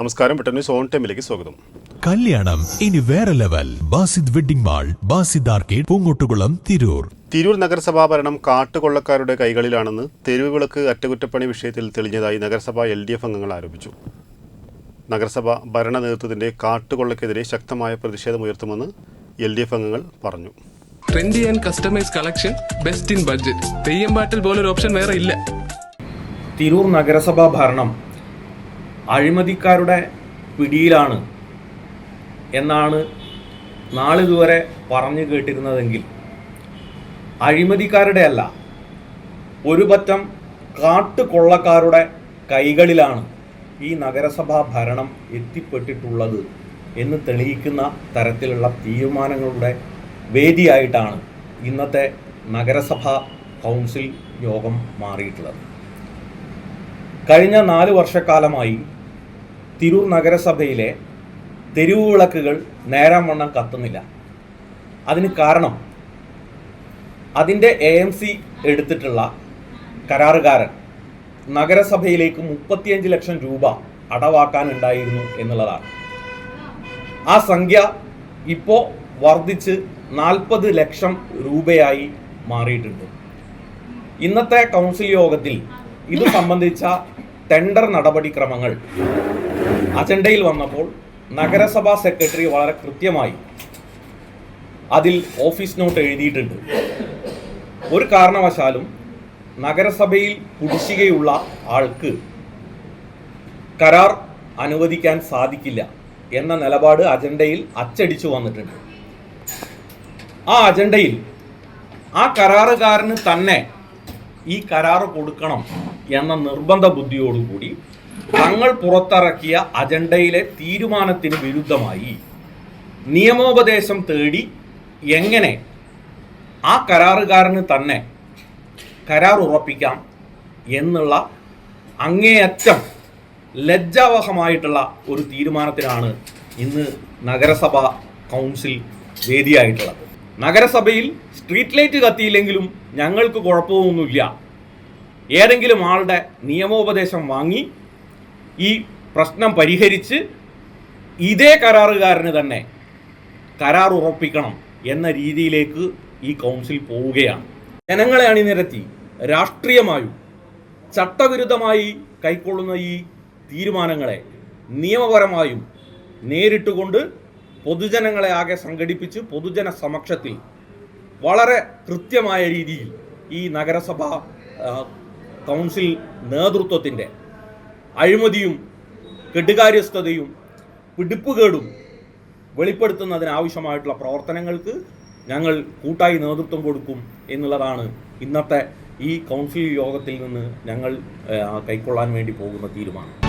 നമസ്കാരം. പെട്ടെന്ന് സോൺ ടൈമിലേക്ക് സ്വാഗതം. കല്യാണം. ഇനി വേറെ level. Basid wedding mall Basid arcade Poongottukulam Tirur. Tirur നഗരസഭാ ഭരണം കാട്ടുകൊള്ളക്കാരുടെ കൈകളിലാണെന്ന് തെരുവ് വിളക്ക് അറ്റകുറ്റപ്പണി വിഷയത്തിൽ തെളിഞ്ഞതായി നഗരസഭ എൽ ഡി എഫ് അംഗങ്ങൾ ആരോപിച്ചു. നഗരസഭ ഭരണ നേതൃത്വത്തിന്റെ കാട്ടുകൊള്ളക്കെതിരെ ശക്തമായ പ്രതിഷേധമുയർത്തുമെന്ന് എൽ ഡി എഫ് അംഗങ്ങൾ പറഞ്ഞു. Trendy and customise collection best in budget Theyyam പാട്ടിൽ പോലൊരു ഓപ്ഷൻ വേറെ ഇല്ല. തിരൂർ നഗരസഭാ ഭരണം അഴിമതിക്കാരുടെ പിടിയിലാണ് എന്നാണ് നാളിതുവരെ പറഞ്ഞു കേട്ടിരുന്നതെങ്കിൽ. അഴിമതിക്കാരുടെ അല്ല ഒരു പറ്റം കാട്ടുകൊള്ളക്കാരുടെ കൈകളിലാണ് ഈ നഗരസഭാ ഭരണം എത്തിപ്പെട്ടിട്ടുള്ളത് എന്ന് തെളിയിക്കുന്ന തരത്തിലുള്ള തീരുമാനങ്ങളുടെ വേദിയായിട്ടാണ് ഇന്നത്തെ നഗരസഭാ കൗൺസിൽ യോഗം മാറിയിട്ടുള്ളത്. കഴിഞ്ഞ നാല് വർഷക്കാലമായി തിരൂർ നഗരസഭയിലെ തെരുവ് വിളക്കുകൾ നേരാം വണ്ണം കത്തുന്നില്ല. അതിന് കാരണം അതിന്റെ എ എം സി എടുത്തിട്ടുള്ള കരാറുകാരൻ നഗരസഭയിലേക്ക് മുപ്പത്തിയഞ്ച് ലക്ഷം രൂപ അടവാക്കാനുണ്ടായിരുന്നു എന്നുള്ളതാണ്. ആ സംഖ്യ ഇപ്പോൾ വർദ്ധിച്ച് നാൽപ്പത് ലക്ഷം രൂപയായി മാറിയിട്ടുണ്ട്. ഇന്നത്തെ കൗൺസിൽ യോഗത്തിൽ ഇത് സംബന്ധിച്ച ടെൻഡർ നടപടിക്രമങ്ങൾ അജണ്ടയിൽ വന്നപ്പോൾ നഗരസഭാ സെക്രട്ടറി വളരെ കൃത്യമായി അതിൽ ഓഫീസ് നോട്ട് എഴുതിയിട്ടുണ്ട്. ഒരു കാരണവശാലും നഗരസഭയിൽ കുടിശ്ശികയുള്ള ആൾക്ക് കരാർ അനുവദിക്കാൻ സാധിക്കില്ല എന്ന നിലപാട് അജണ്ടയിൽ അച്ചടിച്ചു വന്നിട്ടുണ്ട്. ആ അജണ്ടയിൽ ആ കരാറുകാരന് തന്നെ ഈ കരാറ് കൊടുക്കണം എന്ന നിർബന്ധ ബുദ്ധിയോടുകൂടി തങ്ങൾ പുറത്തിറക്കിയ അജണ്ടയിലെ തീരുമാനത്തിന് വിരുദ്ധമായി നിയമോപദേശം തേടി എങ്ങനെ ആ കരാറുകാരന് തന്നെ കരാർ ഉറപ്പിക്കാം എന്നുള്ള അങ്ങേയറ്റം ലജ്ജാവഹമായിട്ടുള്ള ഒരു തീരുമാനത്തിനാണ് ഇന്ന് നഗരസഭ കൗൺസിൽ വേദിയായിട്ടുള്ളത്. നഗരസഭയിൽ സ്ട്രീറ്റ് ലൈറ്റ് കത്തിയില്ലെങ്കിലും ഞങ്ങൾക്ക് കുഴപ്പമൊന്നുമില്ല. ഏതെങ്കിലും ആളുടെ നിയമോപദേശം വാങ്ങി ഈ പ്രശ്നം പരിഹരിച്ച് ഇതേ കരാറുകാരന് തന്നെ കരാർ ഉറപ്പിക്കണം എന്ന രീതിയിലേക്ക് ഈ കൗൺസിൽ പോവുകയാണ്. ജനങ്ങളെ അണിനിരത്തി രാഷ്ട്രീയമായും ചട്ടവിരുദ്ധമായി കൈക്കൊള്ളുന്ന ഈ തീരുമാനങ്ങളെ നിയമപരമായും നേരിട്ടുകൊണ്ട് പൊതുജനങ്ങളെ ആകെ സംഘടിപ്പിച്ച് പൊതുജന സമക്ഷത്തിൽ വളരെ കൃത്യമായ രീതിയിൽ ഈ നഗരസഭ കൗൺസിൽ നേതൃത്വത്തിന്റെ അഴിമതിയും കെടുകാര്യസ്ഥതയും പിടിപ്പുകേടും വെളിപ്പെടുത്തുന്നതിനാവശ്യമായിട്ടുള്ള പ്രവർത്തനങ്ങൾക്ക് ഞങ്ങൾ കൂട്ടായി നേതൃത്വം കൊടുക്കും എന്നുള്ളതാണ് ഇന്നത്തെ ഈ കൗൺസിൽ യോഗത്തിൽ നിന്ന് ഞങ്ങൾ കൈക്കൊള്ളാൻ വേണ്ടി പോകുന്ന തീരുമാനം.